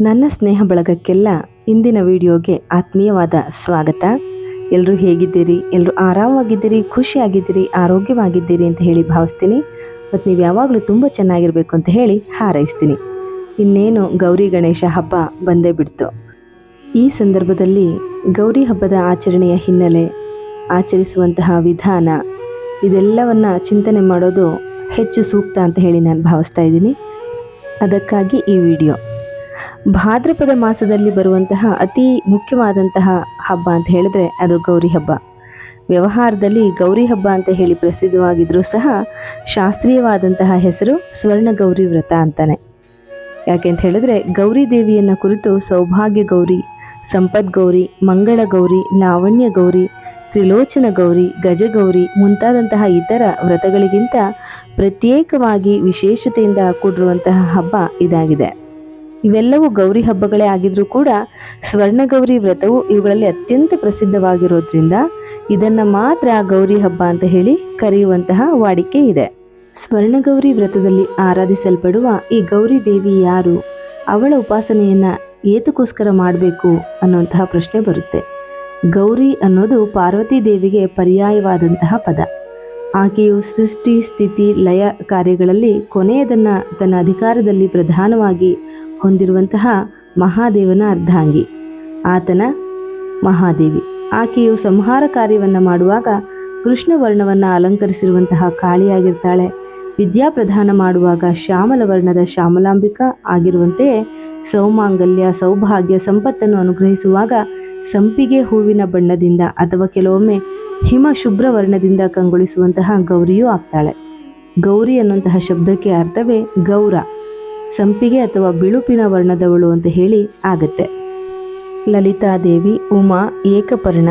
ನನ್ನ ಸ್ನೇಹ ಬಳಗಕ್ಕೆಲ್ಲ ಇಂದಿನ ವಿಡಿಯೋಗೆ ಆತ್ಮೀಯವಾದ ಸ್ವಾಗತ. ಎಲ್ಲರೂ ಹೇಗಿದ್ದೀರಿ? ಎಲ್ಲರೂ ಆರಾಮವಾಗಿದ್ದೀರಿ? ಖುಷಿಯಾಗಿದ್ದೀರಿ? ಆರೋಗ್ಯವಾಗಿದ್ದೀರಿ ಅಂತ ಹೇಳಿ ಭಾವಿಸ್ತೀನಿ. ಮತ್ತು ನೀವು ಯಾವಾಗಲೂ ತುಂಬ ಚೆನ್ನಾಗಿರಬೇಕು ಅಂತ ಹೇಳಿ ಹಾರೈಸ್ತೀನಿ. ಇನ್ನೇನು ಗೌರಿ ಗಣೇಶ ಹಬ್ಬ ಬಂದೇ ಬಿಡ್ತು. ಈ ಸಂದರ್ಭದಲ್ಲಿ ಗೌರಿ ಹಬ್ಬದ ಆಚರಣೆಯ ಹಿನ್ನೆಲೆ ಆಚರಿಸುವಂತಹ ವಿಧಾನ ಇದೆಲ್ಲವನ್ನು ಚಿಂತನೆ ಮಾಡೋದು ಹೆಚ್ಚು ಸೂಕ್ತ ಅಂತ ಹೇಳಿ ನಾನು ಭಾವಿಸ್ತಾ ಇದ್ದೀನಿ. ಅದಕ್ಕಾಗಿ ಈ ವಿಡಿಯೋ. ಭಾದ್ರಪದ ಮಾಸದಲ್ಲಿ ಬರುವಂತಹ ಅತಿ ಮುಖ್ಯವಾದಂತಹ ಹಬ್ಬ ಅಂತ ಹೇಳಿದ್ರೆ ಅದು ಗೌರಿ ಹಬ್ಬ. ವ್ಯವಹಾರದಲ್ಲಿ ಗೌರಿ ಹಬ್ಬ ಅಂತ ಹೇಳಿ ಪ್ರಸಿದ್ಧವಾಗಿದ್ರೂ ಸಹ ಶಾಸ್ತ್ರೀಯವಾದಂತಹ ಹೆಸರು ಸ್ವರ್ಣ ಗೌರಿ ವ್ರತ ಅಂತಾನೆ. ಯಾಕೆಂತ ಹೇಳಿದ್ರೆ ಗೌರಿ ದೇವಿಯನ್ನು ಕುರಿತು ಸೌಭಾಗ್ಯ ಗೌರಿ, ಸಂಪತ್ ಗೌರಿ, ಮಂಗಳ ಗೌರಿ, ಲಾವಣ್ಯ ಗೌರಿ, ತ್ರಿಲೋಚನ ಗೌರಿ ಗಜಗೌರಿ ಮುಂತಾದಂತಹ ಇತರ ವ್ರತಗಳಿಗಿಂತ ಪ್ರತ್ಯೇಕವಾಗಿ ವಿಶೇಷತೆಯಿಂದ ಕೂಡಿರುವಂತಹ ಹಬ್ಬ ಇದಾಗಿದೆ. ಇವೆಲ್ಲವೂ ಗೌರಿ ಹಬ್ಬಗಳೇ ಆಗಿದ್ರೂ ಕೂಡ ಸ್ವರ್ಣಗೌರಿ ವ್ರತವು ಇವುಗಳಲ್ಲಿ ಅತ್ಯಂತ ಪ್ರಸಿದ್ಧವಾಗಿರೋದ್ರಿಂದ ಇದನ್ನ ಮಾತ್ರ ಗೌರಿ ಹಬ್ಬ ಅಂತ ಹೇಳಿ ಕರೆಯುವಂತಹ ವಾಡಿಕೆ ಇದೆ. ಸ್ವರ್ಣಗೌರಿ ವ್ರತದಲ್ಲಿ ಆರಾಧಿಸಲ್ಪಡುವ ಈ ಗೌರಿ ದೇವಿ ಯಾರು? ಅವಳ ಉಪಾಸನೆಯನ್ನ ಏತಕ್ಕೋಸ್ಕರ ಮಾಡಬೇಕು ಅನ್ನುವಂತಹ ಪ್ರಶ್ನೆ ಬರುತ್ತೆ. ಗೌರಿ ಅನ್ನೋದು ಪಾರ್ವತಿ ದೇವಿಗೆ ಪರ್ಯಾಯವಾದಂತಹ ಪದ. ಆಕೆಯು ಸೃಷ್ಟಿ, ಸ್ಥಿತಿ, ಲಯ ಕಾರ್ಯಗಳಲ್ಲಿ ಕೊನೆಯದನ್ನು ತನ್ನ ಅಧಿಕಾರದಲ್ಲಿ ಪ್ರಧಾನವಾಗಿ ಹೊಂದಿರುವಂತಹ ಮಹಾದೇವನ ಅರ್ಧಾಂಗಿ. ಆತನ ಮಹಾದೇವಿ. ಆಕೆಯು ಸಂಹಾರ ಕಾರ್ಯವನ್ನು ಮಾಡುವಾಗ ಕೃಷ್ಣ ವರ್ಣವನ್ನು ಅಲಂಕರಿಸಿರುವಂತಹ ಕಾಳಿಯಾಗಿರ್ತಾಳೆ. ವಿದ್ಯಾಪ್ರದಾನ ಮಾಡುವಾಗ ಶ್ಯಾಮಲ ವರ್ಣದ ಶ್ಯಾಮಲಾಂಬಿಕಾ ಆಗಿರುವಂತೆಯೇ ಸೌಮಾಂಗಲ್ಯ, ಸೌಭಾಗ್ಯ ಸಂಪತ್ತನ್ನು ಅನುಗ್ರಹಿಸುವಾಗ ಸಂಪಿಗೆ ಹೂವಿನ ಬಣ್ಣದಿಂದ ಅಥವಾ ಕೆಲವೊಮ್ಮೆ ಹಿಮ ಶುಭ್ರ ವರ್ಣದಿಂದ ಕಂಗೊಳಿಸುವಂತಹ ಗೌರಿಯೂ ಆಗ್ತಾಳೆ. ಗೌರಿ ಅನ್ನುವಂತಹ ಶಬ್ದಕ್ಕೆ ಅರ್ಥವೇ ಗೌರ. ಸಂಪಿಗೆ ಅಥವಾ ಬಿಳುಪಿನ ವರ್ಣದವಳು ಅಂತ ಹೇಳಿ ಆಗತ್ತೆ. ಲಲಿತಾದೇವಿ, ಉಮಾ, ಏಕಪರ್ಣ,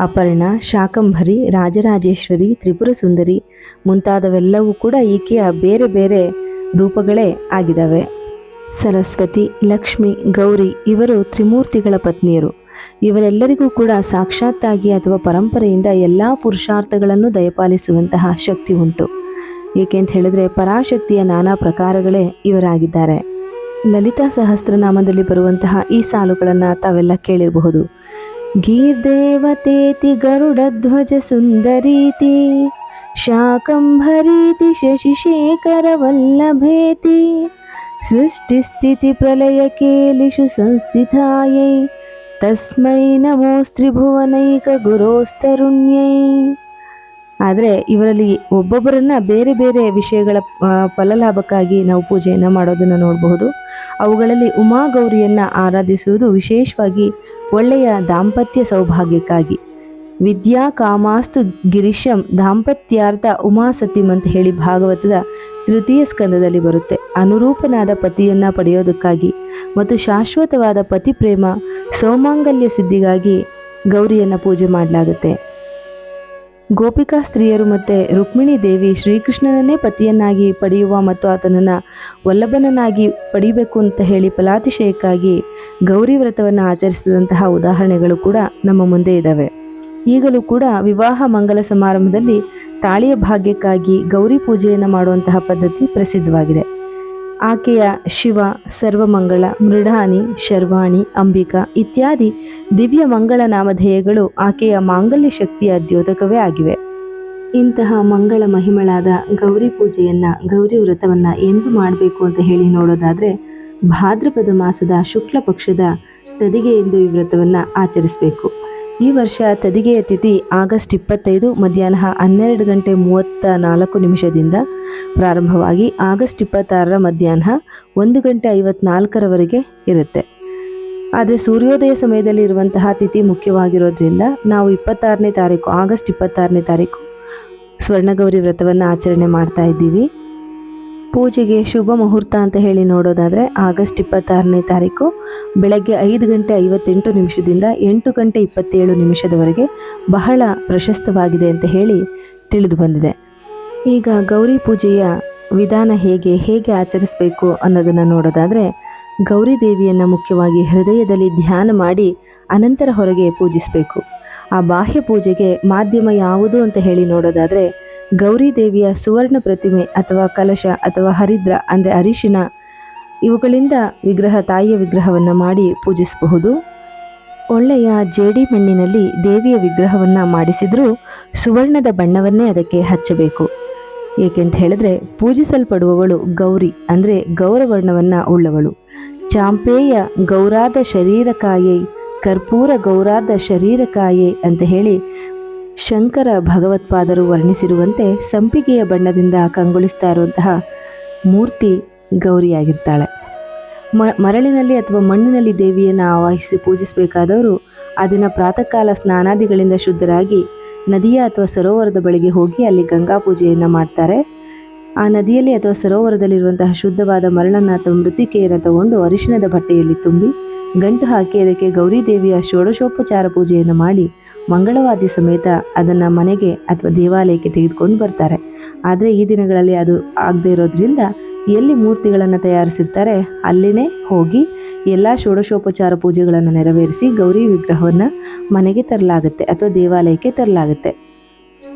ಅಪರ್ಣ, ಶಾಕಂಭರಿ, ರಾಜರಾಜೇಶ್ವರಿ ತ್ರಿಪುರ ಸುಂದರಿ ಮುಂತಾದವೆಲ್ಲವೂ ಕೂಡ ಈಕೆಯ ಬೇರೆ ಬೇರೆ ರೂಪಗಳೇ ಆಗಿದ್ದಾವೆ ಸರಸ್ವತಿ, ಲಕ್ಷ್ಮಿ, ಗೌರಿ ಇವರು ತ್ರಿಮೂರ್ತಿಗಳ ಪತ್ನಿಯರು. ಇವರೆಲ್ಲರಿಗೂ ಕೂಡ ಸಾಕ್ಷಾತ್ತಾಗಿ ಅಥವಾ ಪರಂಪರೆಯಿಂದ ಎಲ್ಲ ಪುರುಷಾರ್ಥಗಳನ್ನು ದಯಪಾಲಿಸುವಂತಹ ಶಕ್ತಿ ಉಂಟು. ಏಕೆಂತ ಹೇಳಿದ್ರೆ ಪರಾಶಕ್ತಿಯ ನಾನಾ ಪ್ರಕಾರಗಳೇ ಇವರಾಗಿದ್ದಾರೆ. ಲಲಿತಾ ಸಹಸ್ರನಾಮದಲ್ಲಿ ಬರುವಂತಹ ಈ ಸಾಲುಗಳನ್ನು ತಾವೆಲ್ಲ ಕೇಳಿರಬಹುದು. ಗೀರ್ದೇವತೇತಿ ಗರುಡಧ್ವಜ ಸುಂದರೀತಿ ಶಾಕಂಭರೀತಿ ವಲ್ಲಭೇತಿ ಸೃಷ್ಟಿಸ್ಥಿತಿ ಪ್ರಲಯ ಕೇಲಿಷು ಸಂಸ್ಥಿತಾಯೈ, ತಸ್ಮೈ ನಮೋಸ್ತ್ರಿಭುವನೈಕ ಗುರೋಸ್ತರುಣ್ಯೈ. ಆದರೆ ಇವರಲ್ಲಿ ಒಬ್ಬೊಬ್ಬರನ್ನ ಬೇರೆ ಬೇರೆ ವಿಷಯಗಳ ಫಲಲಾಭಕ್ಕಾಗಿ ನಾವು ಪೂಜೆಯನ್ನು ಮಾಡೋದನ್ನು ನೋಡಬಹುದು. ಅವುಗಳಲ್ಲಿ ಉಮಾಗೌರಿಯನ್ನು ಆರಾಧಿಸುವುದು ವಿಶೇಷವಾಗಿ ಒಳ್ಳೆಯ ದಾಂಪತ್ಯ ಸೌಭಾಗ್ಯಕ್ಕಾಗಿ. ವಿದ್ಯಾ ಕಾಮಾಸ್ತು ಗಿರೀಶಂ ದಾಂಪತ್ಯಾರ್ಥ ಉಮಾಸತಿಮ್ ಅಂತ ಹೇಳಿ ಭಾಗವತದ ತೃತೀಯ ಸ್ಕಂದದಲ್ಲಿ ಬರುತ್ತೆ. ಅನುರೂಪನಾದ ಪತಿಯನ್ನ ಪಡೆಯೋದಕ್ಕಾಗಿ ಮತ್ತು ಶಾಶ್ವತವಾದ ಪತಿ ಪ್ರೇಮ ಸೌಮಾಂಗಲ್ಯ ಸಿದ್ಧಿಗಾಗಿ ಗೌರಿಯನ್ನು ಪೂಜೆ ಮಾಡಲಾಗುತ್ತೆ. ಗೋಪಿಕಾ ಸ್ತ್ರೀಯರು ಮತ್ತು ರುಕ್ಮಿಣಿ ದೇವಿ ಶ್ರೀಕೃಷ್ಣನನ್ನೇ ಪತಿಯನ್ನಾಗಿ ಪಡೆಯುವ ಮತ್ತು ಆತನನ್ನು ವಲ್ಲಭನನ್ನಾಗಿ ಪಡೆಯಬೇಕು ಅಂತ ಹೇಳಿ ಫಲಾತಿಶಯಕ್ಕಾಗಿ ಗೌರಿ ವ್ರತವನ್ನು ಆಚರಿಸಿದಂತಹ ಉದಾಹರಣೆಗಳು ಕೂಡ ನಮ್ಮ ಮುಂದೆ ಇದ್ದಾವೆ ಈಗಲೂ ಕೂಡ ವಿವಾಹ ಮಂಗಲ ಸಮಾರಂಭದಲ್ಲಿ ತಾಳಿಯ ಭಾಗ್ಯಕ್ಕಾಗಿ ಗೌರಿ ಪೂಜೆಯನ್ನು ಮಾಡುವಂತಹ ಪದ್ಧತಿ ಪ್ರಸಿದ್ಧವಾಗಿದೆ. ಆಕೆಯ ಶಿವ, ಸರ್ವಮಂಗಳ ಮೃಢಾನಿ ಶರ್ವಾಣಿ, ಅಂಬಿಕಾ ಇತ್ಯಾದಿ ದಿವ್ಯ ಮಂಗಳ ನಾಮಧೇಯಗಳು ಆಕೆಯ ಮಾಂಗಲ್ಯ ಶಕ್ತಿಯ ದ್ಯೋತಕವೇ ಆಗಿವೆ. ಇಂತಹ ಮಂಗಳ ಮಹಿಮಳಾದ ಗೌರಿ ಪೂಜೆಯನ್ನು, ಗೌರಿ ವ್ರತವನ್ನು ಎಂದು ಮಾಡಬೇಕು ಅಂತ ಹೇಳಿ ನೋಡೋದಾದರೆ ಭಾದ್ರಪದ ಮಾಸದ ಶುಕ್ಲ ಪಕ್ಷದ ತದಿಗೆ ಎಂದು ಈ ವ್ರತವನ್ನು ಆಚರಿಸಬೇಕು. ಈ ವರ್ಷ ತದಿಗೆಯ ತಿಥಿ ಆಗಸ್ಟ್ ಇಪ್ಪತ್ತೈದು ಮಧ್ಯಾಹ್ನ ಹನ್ನೆರಡು ಗಂಟೆ ಮೂವತ್ತ ನಾಲ್ಕು ನಿಮಿಷದಿಂದ ಪ್ರಾರಂಭವಾಗಿ ಆಗಸ್ಟ್ ಇಪ್ಪತ್ತಾರರ ಮಧ್ಯಾಹ್ನ ಒಂದು ಗಂಟೆ ಐವತ್ನಾಲ್ಕರವರೆಗೆ ಇರುತ್ತೆ. ಆದರೆ ಸೂರ್ಯೋದಯ ಸಮಯದಲ್ಲಿ ಇರುವಂತಹ ತಿಥಿ ಮುಖ್ಯವಾಗಿರೋದ್ರಿಂದ ನಾವು ಇಪ್ಪತ್ತಾರನೇ ತಾರೀಕು, ಆಗಸ್ಟ್ ಇಪ್ಪತ್ತಾರನೇ ತಾರೀಕು ಸ್ವರ್ಣಗೌರಿ ವ್ರತವನ್ನು ಆಚರಣೆ ಮಾಡ್ತಾ ಇದ್ದೀವಿ. ಪೂಜೆಗೆ ಶುಭ ಮುಹೂರ್ತ ಅಂತ ಹೇಳಿ ನೋಡೋದಾದರೆ ಆಗಸ್ಟ್ ಇಪ್ಪತ್ತಾರನೇ ತಾರೀಕು ಬೆಳಗ್ಗೆ ಐದು ಗಂಟೆ ಐವತ್ತೆಂಟು ನಿಮಿಷದಿಂದ ಎಂಟು ಗಂಟೆ ಇಪ್ಪತ್ತೇಳು ನಿಮಿಷದವರೆಗೆ ಬಹಳ ಪ್ರಶಸ್ತವಾಗಿದೆ ಅಂತ ಹೇಳಿ ತಿಳಿದು ಬಂದಿದೆ. ಈಗ ಗೌರಿ ಪೂಜೆಯ ವಿಧಾನ ಹೇಗೆ ಹೇಗೆ ಆಚರಿಸಬೇಕು ಅನ್ನೋದನ್ನು ನೋಡೋದಾದರೆ ಗೌರಿ ದೇವಿಯನ್ನು ಮುಖ್ಯವಾಗಿ ಹೃದಯದಲ್ಲಿ ಧ್ಯಾನ ಮಾಡಿ ಅನಂತರ ಹೊರಗೆ ಪೂಜಿಸಬೇಕು. ಆ ಬಾಹ್ಯ ಪೂಜೆಗೆ ಮಾಧ್ಯಮ ಯಾವುದು ಅಂತ ಹೇಳಿ ನೋಡೋದಾದರೆ ಗೌರಿ ದೇವಿಯ ಸುವರ್ಣ ಪ್ರತಿಮೆ ಅಥವಾ ಕಲಶ ಅಥವಾ ಹರಿದ್ರ ಅಂದರೆ ಅರಿಶಿನ, ಇವುಗಳಿಂದ ವಿಗ್ರಹ, ತಾಯಿಯ ವಿಗ್ರಹವನ್ನು ಮಾಡಿ ಪೂಜಿಸಬಹುದು. ಒಳ್ಳೆಯ ಜೇಡಿ ಮಣ್ಣಿನಲ್ಲಿ ದೇವಿಯ ವಿಗ್ರಹವನ್ನು ಮಾಡಿಸಿದರೂ ಸುವರ್ಣದ ಬಣ್ಣವನ್ನೇ ಅದಕ್ಕೆ ಹಚ್ಚಬೇಕು. ಏಕೆಂತ ಹೇಳಿದ್ರೆ ಪೂಜಿಸಲ್ಪಡುವವಳು ಗೌರಿ ಅಂದರೆ ಗೌರವರ್ಣವನ್ನು ಉಳ್ಳವಳು. ಚಾಂಪೇಯ ಗೌರಾದ ಶರೀರಕಾಯೇ, ಕರ್ಪೂರ ಗೌರಾದ ಶರೀರಕಾಯೇ ಅಂತ ಹೇಳಿ ಶಂಕರ ಭಗವತ್ಪಾದರು ವರ್ಣಿಸಿರುವಂತೆ ಸಂಪಿಗೆಯ ಬಣ್ಣದಿಂದ ಕಂಗೊಳಿಸ್ತಾ ಇರುವಂತಹ ಮೂರ್ತಿ ಗೌರಿಯಾಗಿರ್ತಾಳೆ. ಮ, ಮರಳಿನಲ್ಲಿ ಅಥವಾ ಮಣ್ಣಿನಲ್ಲಿ ದೇವಿಯನ್ನು ಆವಾಹಿಸಿ ಪೂಜಿಸಬೇಕಾದವರು ಆ ದಿನ ಪ್ರಾತಃ ಕಾಲ ಸ್ನಾನಾದಿಗಳಿಂದ ಶುದ್ಧರಾಗಿ ನದಿಯ ಅಥವಾ ಸರೋವರದ ಬಳಿಗೆ ಹೋಗಿ ಅಲ್ಲಿ ಗಂಗಾ ಪೂಜೆಯನ್ನು ಮಾಡ್ತಾರೆ. ಆ ನದಿಯಲ್ಲಿ ಅಥವಾ ಸರೋವರದಲ್ಲಿರುವಂತಹ ಶುದ್ಧವಾದ ಮರಳನ್ನು ಅಥವಾ ಮೃತಿಕೆಯನ್ನು ತಗೊಂಡು ಅರಿಶಿಣದ ಬಟ್ಟೆಯಲ್ಲಿ ತುಂಬಿ ಗಂಟು ಹಾಕಿ ಅದಕ್ಕೆ ಗೌರಿ ದೇವಿಯ ಷೋಡಶೋಪಚಾರ ಪೂಜೆಯನ್ನು ಮಾಡಿ ಮಂಗಳವಾದ್ಯ ಸಮೇತ ಅದನ್ನು ಮನೆಗೆ ಅಥವಾ ದೇವಾಲಯಕ್ಕೆ ತೆಗೆದುಕೊಂಡು ಬರ್ತಾರೆ. ಆದರೆ ಈ ದಿನಗಳಲ್ಲಿ ಅದು ಆಗದೆ ಇರೋದ್ರಿಂದ ಎಲ್ಲಿ ಮೂರ್ತಿಗಳನ್ನು ತಯಾರಿಸಿರ್ತಾರೆ ಅಲ್ಲಿನೇ ಹೋಗಿ ಎಲ್ಲ ಷೋಡಶೋಪಚಾರ ಪೂಜೆಗಳನ್ನು ನೆರವೇರಿಸಿ ಗೌರಿ ವಿಗ್ರಹವನ್ನು ಮನೆಗೆ ತರಲಾಗುತ್ತೆ ಅಥವಾ ದೇವಾಲಯಕ್ಕೆ ತರಲಾಗುತ್ತೆ.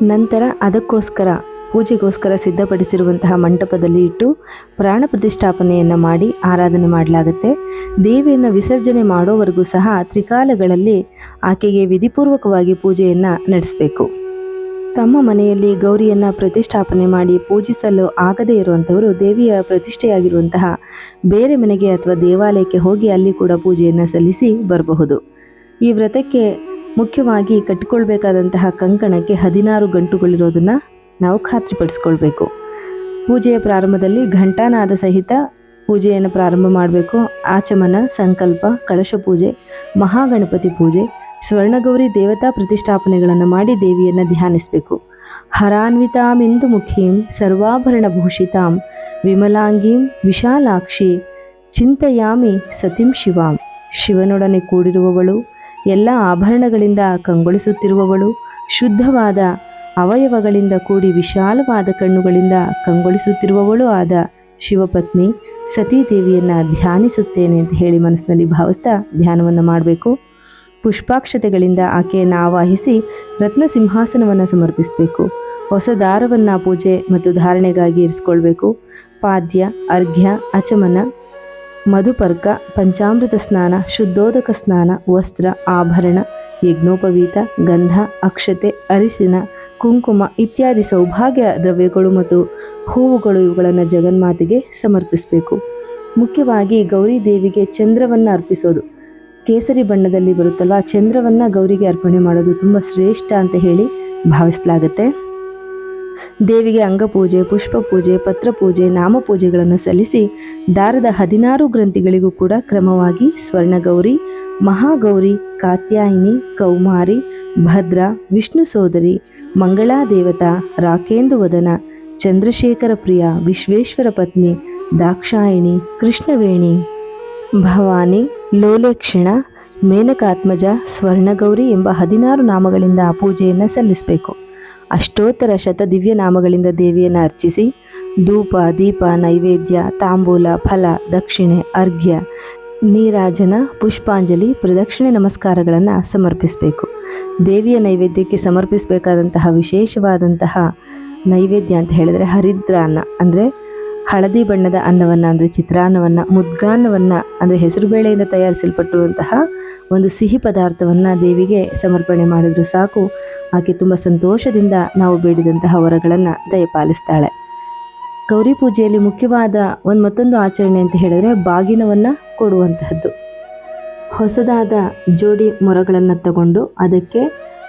ನಂತರ ಅದಕ್ಕೋಸ್ಕರ ಪೂಜೆಗೋಸ್ಕರ ಸಿದ್ಧಪಡಿಸಿರುವಂತಹ ಮಂಟಪದಲ್ಲಿ ಇಟ್ಟು ಪ್ರಾಣ ಪ್ರತಿಷ್ಠಾಪನೆಯನ್ನು ಮಾಡಿ ಆರಾಧನೆ ಮಾಡಲಾಗುತ್ತೆ. ದೇವಿಯನ್ನು ವಿಸರ್ಜನೆ ಮಾಡೋವರೆಗೂ ಸಹ ತ್ರಿಕಾಲಗಳಲ್ಲಿ ಆಕೆಗೆ ವಿಧಿಪೂರ್ವಕವಾಗಿ ಪೂಜೆಯನ್ನು ನಡೆಸಬೇಕು. ತಮ್ಮ ಮನೆಯಲ್ಲಿ ಗೌರಿಯನ್ನು ಪ್ರತಿಷ್ಠಾಪನೆ ಮಾಡಿ ಪೂಜಿಸಲು ಆಗದೇ ಇರುವಂಥವರು ದೇವಿಯ ಪ್ರತಿಷ್ಠೆಯಾಗಿರುವಂತಹ ಬೇರೆ ಮನೆಗೆ ಅಥವಾ ದೇವಾಲಯಕ್ಕೆ ಹೋಗಿ ಅಲ್ಲಿ ಕೂಡ ಪೂಜೆಯನ್ನು ಸಲ್ಲಿಸಿ ಬರಬಹುದು. ಈ ವ್ರತಕ್ಕೆ ಮುಖ್ಯವಾಗಿ ಕಟ್ಟಿಕೊಳ್ಬೇಕಾದಂತಹ ಕಂಕಣಕ್ಕೆ ಹದಿನಾರು ಗಂಟುಗಳಿರೋದನ್ನು ನಾವು ಖಾತ್ರಿಪಡಿಸ್ಕೊಳ್ಬೇಕು. ಪೂಜೆಯ ಪ್ರಾರಂಭದಲ್ಲಿ ಘಂಟಾನಾದ ಸಹಿತ ಪೂಜೆಯನ್ನು ಪ್ರಾರಂಭ ಮಾಡಬೇಕು. ಆಚಮನ, ಸಂಕಲ್ಪ, ಕಳಶ ಪೂಜೆ, ಮಹಾಗಣಪತಿ ಪೂಜೆ, ಸ್ವರ್ಣಗೌರಿ ದೇವತಾ ಪ್ರತಿಷ್ಠಾಪನೆಗಳನ್ನು ಮಾಡಿ ದೇವಿಯನ್ನು ಧ್ಯಾನಿಸಬೇಕು. ಹರಾನ್ವಿತಾಮಿಂದು ಮುಖೀಂ ಸರ್ವಾಭರಣ ಭೂಷಿತಾಂ ವಿಮಲಾಂಗೀಂ ವಿಶಾಲಾಕ್ಷಿ ಚಿಂತೆಯಾಮಿ ಸತಿಂ ಶಿವಾಂ. ಶಿವನೊಡನೆ ಕೂಡಿರುವವಳು, ಎಲ್ಲ ಆಭರಣಗಳಿಂದ ಕಂಗೊಳಿಸುತ್ತಿರುವವಳು, ಶುದ್ಧವಾದ ಅವಯವಗಳಿಂದ ಕೂಡಿ ವಿಶಾಲವಾದ ಕಣ್ಣುಗಳಿಂದ ಕಂಗೊಳಿಸುತ್ತಿರುವವಳು ಆದ ಶಿವಪತ್ನಿ, ಸತೀದೇವಿಯನ್ನು ಧ್ಯಾನಿಸುತ್ತೇನೆ ಅಂತ ಹೇಳಿ ಮನಸ್ಸಿನಲ್ಲಿ ಭಾವಿಸ್ತಾ ಧ್ಯಾನವನ್ನು ಮಾಡಬೇಕು. ಪುಷ್ಪಾಕ್ಷತೆಗಳಿಂದ ಆಕೆಯನ್ನು ಆವಾಹಿಸಿ ರತ್ನ ಸಿಂಹಾಸನವನ್ನು ಸಮರ್ಪಿಸಬೇಕು. ಹೊಸ ದಾರವನ್ನು ಪೂಜೆ ಮತ್ತು ಧಾರಣೆಗಾಗಿ ಇರಿಸ್ಕೊಳ್ಬೇಕು. ಪಾದ್ಯ, ಅರ್ಘ್ಯ, ಅಚಮನ, ಮಧುಪರ್ಕ, ಪಂಚಾಮೃತ ಸ್ನಾನ, ಶುದ್ಧೋದಕ ಸ್ನಾನ, ವಸ್ತ್ರ, ಆಭರಣ, ಯಜ್ಞೋಪವೀತ, ಗಂಧ, ಅಕ್ಷತೆ ಅರಿಸಿನ ಕುಂಕುಮ ಇತ್ಯಾದಿ ಸೌಭಾಗ್ಯ ದ್ರವ್ಯಗಳು ಮತ್ತು ಹೂವುಗಳು ಇವುಗಳನ್ನು ಜಗನ್ಮಾತೆಗೆ ಸಮರ್ಪಿಸಬೇಕು. ಮುಖ್ಯವಾಗಿ ಗೌರಿ ದೇವಿಗೆ ಚಂದ್ರವನ್ನು ಅರ್ಪಿಸೋದು. ಕೇಸರಿ ಬಣ್ಣದಲ್ಲಿ ಬರುತ್ತಲ್ಲ ಚಂದ್ರವನ್ನು ಗೌರಿಗೆ ಅರ್ಪಣೆ ಮಾಡೋದು ತುಂಬ ಶ್ರೇಷ್ಠ ಅಂತ ಹೇಳಿ ಭಾವಿಸಲಾಗುತ್ತೆ. ದೇವಿಗೆ ಅಂಗಪೂಜೆ ಪುಷ್ಪ ಪೂಜೆ, ಪತ್ರ ಪೂಜೆ ನಾಮಪೂಜೆಗಳನ್ನು ಸಲ್ಲಿಸಿ ದಾರದ ಹದಿನಾರು ಗ್ರಂಥಿಗಳಿಗೂ ಕೂಡ ಕ್ರಮವಾಗಿ ಸ್ವರ್ಣಗೌರಿ ಮಹಾಗೌರಿ, ಕಾತ್ಯಾಯಿನಿ, ಕೌಮಾರಿ, ಭದ್ರ, ವಿಷ್ಣು ಸೋದರಿ ಮಂಗಳಾ ದೇವತಾ ರಾಕೇಂದು ವದನ, ಚಂದ್ರಶೇಖರ ಪ್ರಿಯ ವಿಶ್ವೇಶ್ವರ ಪತ್ನಿ ದಾಕ್ಷಾಯಿಣಿ ಕೃಷ್ಣವೇಣಿ. ಭವಾನಿ ಲೋಲೇಕ್ಷಣ ಮೇನಕಾತ್ಮಜ ಸ್ವರ್ಣಗೌರಿ ಎಂಬ ಹದಿನಾರು ನಾಮಗಳಿಂದ ಪೂಜೆಯನ್ನು ಸಲ್ಲಿಸಬೇಕು. ಅಷ್ಟೋತ್ತರ ಶತ ದಿವ್ಯ ನಾಮಗಳಿಂದ ದೇವಿಯನ್ನು ಅರ್ಚಿಸಿ ಧೂಪ, ದೀಪ, ನೈವೇದ್ಯ, ತಾಂಬೂಲ, ಫಲ, ದಕ್ಷಿಣೆ, ಅರ್ಘ್ಯ, ನೀರಾಜನ, ಪುಷ್ಪಾಂಜಲಿ, ಪ್ರದಕ್ಷಿಣೆ ನಮಸ್ಕಾರಗಳನ್ನು ಸಮರ್ಪಿಸಬೇಕು. ದೇವಿಯ ನೈವೇದ್ಯಕ್ಕೆ ಸಮರ್ಪಿಸಬೇಕಾದಂತಹ ವಿಶೇಷವಾದಂತಹ ನೈವೇದ್ಯ ಅಂತ ಹೇಳಿದರೆ ಹರಿದ್ರ ಅನ್ನ. ಅಂದರೆ ಹಳದಿ ಬಣ್ಣದ ಅನ್ನವನ್ನು, ಅಂದರೆ ಚಿತ್ರಾನ್ನವನ್ನು, ಮುದ್ಗಾನ್ನವನ್ನು, ಅಂದರೆ ಹೆಸರುಬೇಳೆಯಿಂದ ತಯಾರಿಸಲ್ಪಟ್ಟಿರುವಂತಹ ಒಂದು ಸಿಹಿ ಪದಾರ್ಥವನ್ನು ದೇವಿಗೆ ಸಮರ್ಪಣೆ ಮಾಡಿದ್ರು ಸಾಕು. ಆಕೆ ತುಂಬ ಸಂತೋಷದಿಂದ ನಾವು ಬೇಡಿದಂತಹ ವರಗಳನ್ನು ದಯಪಾಲಿಸ್ತಾಳೆ. ಗೌರಿ ಪೂಜೆಯಲ್ಲಿ ಮುಖ್ಯವಾದ ಒಂದು ಮತ್ತೊಂದು ಆಚರಣೆ ಅಂತ ಹೇಳಿದ್ರೆ ಬಾಗಿನವನ್ನು ಕೊಡುವಂತಹದ್ದು. ಹೊಸದಾದ ಜೋಡಿ ಮೊರಗಳನ್ನು ತಗೊಂಡು ಅದಕ್ಕೆ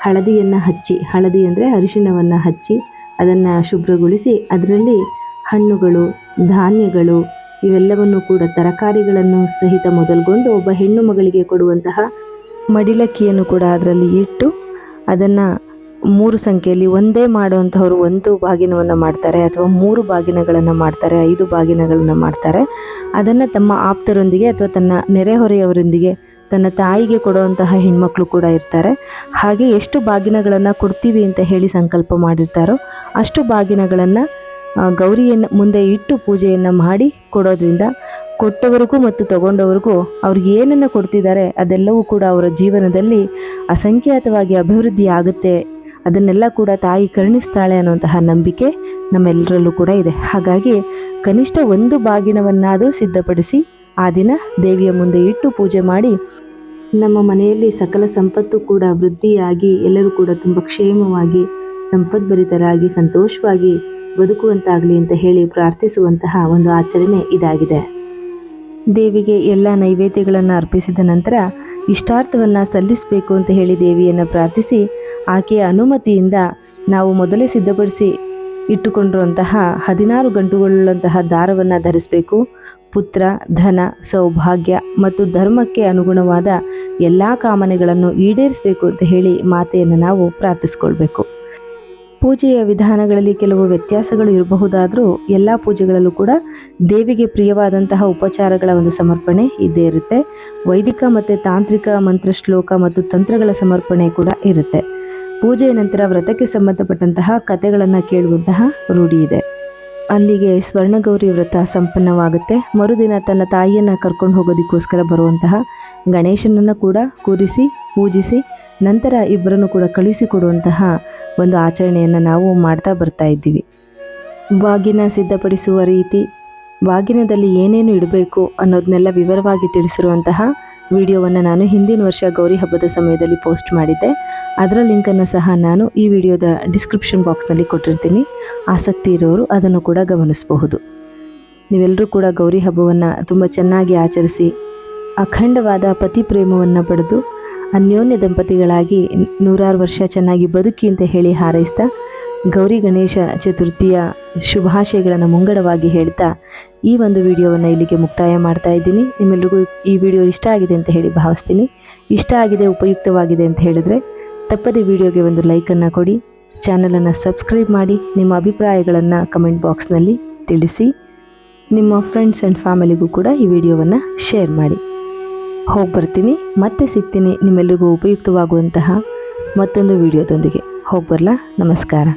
ಹಳದಿಯನ್ನು ಹಚ್ಚಿ, ಹಳದಿ ಅಂದರೆ ಅರಿಶಿಣವನ್ನು ಹಚ್ಚಿ ಅದನ್ನು ಶುಭ್ರಗೊಳಿಸಿ ಅದರಲ್ಲಿ ಹಣ್ಣುಗಳು, ಧಾನ್ಯಗಳು ಇವೆಲ್ಲವನ್ನು ಕೂಡ ತರಕಾರಿಗಳನ್ನು ಸಹಿತ ಮೊದಲುಗೊಂಡು ಒಬ್ಬ ಹೆಣ್ಣು ಮಗಳಿಗೆ ಕೊಡುವಂತಹ ಮಡಿಲಕ್ಕಿಯನ್ನು ಕೂಡ ಅದರಲ್ಲಿ ಇಟ್ಟು ಅದನ್ನು ಮೂರು ಸಂಖ್ಯೆಯಲ್ಲಿ ಒಂದೇ ಮಾಡುವಂಥವ್ರು ಒಂದು ಬಾಗಿನವನ್ನು ಮಾಡ್ತಾರೆ ಅಥವಾ ಮೂರು ಬಾಗಿನಗಳನ್ನು ಮಾಡ್ತಾರೆ, ಐದು ಬಾಗಿನಗಳನ್ನು ಮಾಡ್ತಾರೆ. ಅದನ್ನು ತಮ್ಮ ಆಪ್ತರೊಂದಿಗೆ ಅಥವಾ ತನ್ನ ನೆರೆಹೊರೆಯವರೊಂದಿಗೆ ತನ್ನ ತಾಯಿಗೆ ಕೊಡುವಂತಹ ಹೆಣ್ಮಕ್ಳು ಕೂಡ ಇರ್ತಾರೆ. ಹಾಗೆ ಎಷ್ಟು ಬಾಗಿನಗಳನ್ನು ಕೊಡ್ತೀವಿ ಅಂತ ಹೇಳಿ ಸಂಕಲ್ಪ ಮಾಡಿರ್ತಾರೋ ಅಷ್ಟು ಬಾಗಿನಗಳನ್ನು ಗೌರಿಯನ್ನು ಮುಂದೆ ಇಟ್ಟು ಪೂಜೆಯನ್ನು ಮಾಡಿ ಕೊಡೋದ್ರಿಂದ ಕೊಟ್ಟವರಿಗೂ ಮತ್ತು ತಗೊಂಡವರಿಗೂ ಅವ್ರಿಗೆ ಏನನ್ನು ಕೊಡ್ತಿದ್ದಾರೆ ಅದೆಲ್ಲವೂ ಕೂಡ ಅವರ ಜೀವನದಲ್ಲಿ ಅಸಂಖ್ಯಾತವಾಗಿ ಅಭಿವೃದ್ಧಿ ಆಗುತ್ತೆ. ಅದನ್ನೆಲ್ಲ ಕೂಡ ತಾಯಿ ಕರುಣಿಸ್ತಾಳೆ ಅನ್ನುವಂತಹ ನಂಬಿಕೆ ನಮ್ಮೆಲ್ಲರಲ್ಲೂ ಕೂಡ ಇದೆ. ಹಾಗಾಗಿ ಕನಿಷ್ಠ ಒಂದು ಬಾಗಿನವನ್ನಾದರೂ ಸಿದ್ಧಪಡಿಸಿ ಆ ದಿನ ದೇವಿಯ ಮುಂದೆ ಇಟ್ಟು ಪೂಜೆ ಮಾಡಿ ನಮ್ಮ ಮನೆಯಲ್ಲಿ ಸಕಲ ಸಂಪತ್ತು ಕೂಡ ವೃದ್ಧಿಯಾಗಿ, ಎಲ್ಲರೂ ಕೂಡ ತುಂಬ ಕ್ಷೇಮವಾಗಿ, ಸಂಪದ್ಭರಿತರಾಗಿ, ಸಂತೋಷವಾಗಿ ಬದುಕುವಂತಾಗಲಿ ಅಂತ ಹೇಳಿ ಪ್ರಾರ್ಥಿಸುವಂತಹ ಒಂದು ಆಚರಣೆ ಇದಾಗಿದೆ. ದೇವಿಗೆ ಎಲ್ಲ ನೈವೇದ್ಯಗಳನ್ನು ಅರ್ಪಿಸಿದ ನಂತರ ಇಷ್ಟಾರ್ಥವನ್ನು ಸಲ್ಲಿಸಬೇಕು ಅಂತ ಹೇಳಿ ದೇವಿಯನ್ನು ಪ್ರಾರ್ಥಿಸಿ, ಆಕೆಯ ಅನುಮತಿಯಿಂದ ನಾವು ಮೊದಲೇ ಸಿದ್ಧಪಡಿಸಿ ಇಟ್ಟುಕೊಂಡಿರುವಂತಹ ಹದಿನಾರು ಗಂಟುಗಳುಳ್ಳಂತಹ ದಾರವನ್ನು ಧರಿಸಬೇಕು. ಪುತ್ರ, ಧನ, ಸೌಭಾಗ್ಯ ಮತ್ತು ಧರ್ಮಕ್ಕೆ ಅನುಗುಣವಾದ ಎಲ್ಲ ಕಾಮನೆಗಳನ್ನು ಈಡೇರಿಸಬೇಕು ಅಂತ ಹೇಳಿ ಮಾತೆಯನ್ನು ನಾವು ಪ್ರಾರ್ಥಿಸ್ಕೊಳ್ಬೇಕು. ಪೂಜೆಯ ವಿಧಾನಗಳಲ್ಲಿ ಕೆಲವು ವ್ಯತ್ಯಾಸಗಳು ಇರಬಹುದಾದರೂ ಎಲ್ಲ ಪೂಜೆಗಳಲ್ಲೂ ಕೂಡ ದೇವಿಗೆ ಪ್ರಿಯವಾದಂತಹ ಉಪಚಾರಗಳ ಒಂದು ಸಮರ್ಪಣೆ ಇದ್ದೇ ಇರುತ್ತೆ. ವೈದಿಕ ಮತ್ತು ತಾಂತ್ರಿಕ ಮಂತ್ರ ಶ್ಲೋಕ ಮತ್ತು ತಂತ್ರಗಳ ಸಮರ್ಪಣೆ ಕೂಡ ಇರುತ್ತೆ. ಪೂಜೆಯ ನಂತರ ವ್ರತಕ್ಕೆ ಸಂಬಂಧಪಟ್ಟಂತಹ ಕಥೆಗಳನ್ನು ಕೇಳುವಂತಹ ರೂಢಿ ಇದೆ. ಅಲ್ಲಿಗೆ ಸ್ವರ್ಣಗೌರಿ ವ್ರತ ಸಂಪನ್ನವಾಗುತ್ತೆ. ಮರುದಿನ ತನ್ನ ತಾಯಿಯನ್ನು ಕರ್ಕೊಂಡು ಹೋಗೋದಕ್ಕೋಸ್ಕರ ಬರುವಂತಹ ಗಣೇಶನನ್ನು ಕೂಡ ಕೂರಿಸಿ, ಪೂಜಿಸಿ, ನಂತರ ಇಬ್ಬರನ್ನು ಕೂಡ ಕಳಿಸಿಕೊಡುವಂತಹ ಒಂದು ಆಚರಣೆಯನ್ನು ನಾವು ಮಾಡ್ತಾ ಬರ್ತಾ ಇದ್ದೀವಿ. ಬಾಗಿನ ಸಿದ್ಧಪಡಿಸುವ ರೀತಿ, ಬಾಗಿನದಲ್ಲಿ ಏನೇನು ಇಡಬೇಕು ಅನ್ನೋದನ್ನೆಲ್ಲ ವಿವರವಾಗಿ ತಿಳಿಸಿರುವಂತಹ ವಿಡಿಯೋವನ್ನು ನಾನು ಹಿಂದಿನ ವರ್ಷ ಗೌರಿ ಹಬ್ಬದ ಸಮಯದಲ್ಲಿ ಪೋಸ್ಟ್ ಮಾಡಿದ್ದೆ. ಅದರ ಲಿಂಕನ್ನು ಸಹ ನಾನು ಈ ವಿಡಿಯೋದ ಡಿಸ್ಕ್ರಿಪ್ಷನ್ ಬಾಕ್ಸ್ನಲ್ಲಿ ಕೊಟ್ಟಿರ್ತೀನಿ. ಆಸಕ್ತಿ ಇರೋರು ಅದನ್ನು ಕೂಡ ಗಮನಿಸಬಹುದು. ನೀವೆಲ್ಲರೂ ಕೂಡ ಗೌರಿ ಹಬ್ಬವನ್ನು ತುಂಬ ಚೆನ್ನಾಗಿ ಆಚರಿಸಿ, ಅಖಂಡವಾದ ಪತಿ ಪ್ರೇಮವನ್ನು ಪಡೆದು, ಅನ್ಯೋನ್ಯ ದಂಪತಿಗಳಾಗಿ ನೂರಾರು ವರ್ಷ ಚೆನ್ನಾಗಿ ಬದುಕಿ ಅಂತ ಹೇಳಿ ಹಾರೈಸ್ತಾ ಗೌರಿ ಗಣೇಶ ಚತುರ್ಥಿಯ ಶುಭಾಶಯಗಳನ್ನು ಮುಂಗಡವಾಗಿ ಹೇಳ್ತಾ ಈ ಒಂದು ವಿಡಿಯೋವನ್ನು ಇಲ್ಲಿಗೆ ಮುಕ್ತಾಯ ಮಾಡ್ತಾ ಇದ್ದೀನಿ. ನಿಮ್ಮೆಲ್ಲರಿಗೂ ಈ ವಿಡಿಯೋ ಇಷ್ಟ ಆಗಿದೆ ಅಂತ ಹೇಳಿ ಭಾವಿಸ್ತೀನಿ. ಇಷ್ಟ ಆಗಿದೆ, ಉಪಯುಕ್ತವಾಗಿದೆ ಅಂತ ಹೇಳಿದ್ರೆ ತಪ್ಪದೆ ವಿಡಿಯೋಗೆ ಒಂದು ಲೈಕನ್ನು ಕೊಡಿ. ಚಾನಲನ್ನು ಸಬ್ಸ್ಕ್ರೈಬ್ ಮಾಡಿ. ನಿಮ್ಮ ಅಭಿಪ್ರಾಯಗಳನ್ನು ಕಮೆಂಟ್ ಬಾಕ್ಸ್ನಲ್ಲಿ ತಿಳಿಸಿ. ನಿಮ್ಮ ಫ್ರೆಂಡ್ಸ್ ಆ್ಯಂಡ್ ಫ್ಯಾಮಿಲಿಗೂ ಕೂಡ ಈ ವಿಡಿಯೋವನ್ನು ಶೇರ್ ಮಾಡಿ. ಹೋಗಿ ಬರ್ತೀನಿ, ಮತ್ತೆ ಸಿಗ್ತೀನಿ ನಿಮ್ಮೆಲ್ಲರಿಗೂ ಉಪಯುಕ್ತವಾಗುವಂತಹ ಮತ್ತೊಂದು ವಿಡಿಯೋದೊಂದಿಗೆ. ಹೋಗಿ ಬರಲಾ? ನಮಸ್ಕಾರ.